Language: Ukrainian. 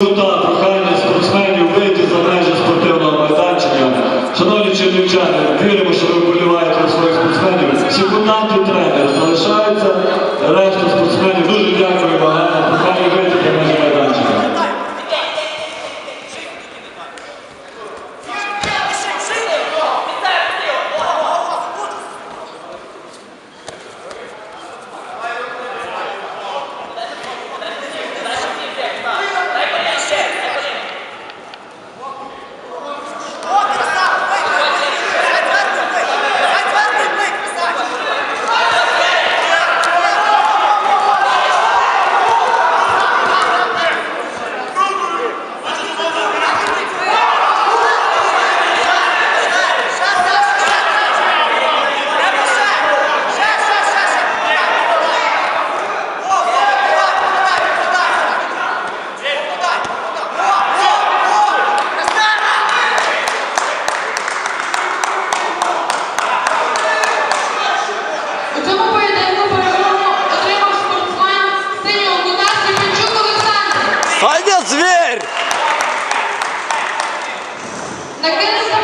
Та прохання спортсменів вийти за межі спортивного майданчика. Шановні чернівчани, віримо, що ви вболіваєте своїх спортсменів. Секундантів тренер залишається. Саня зверь!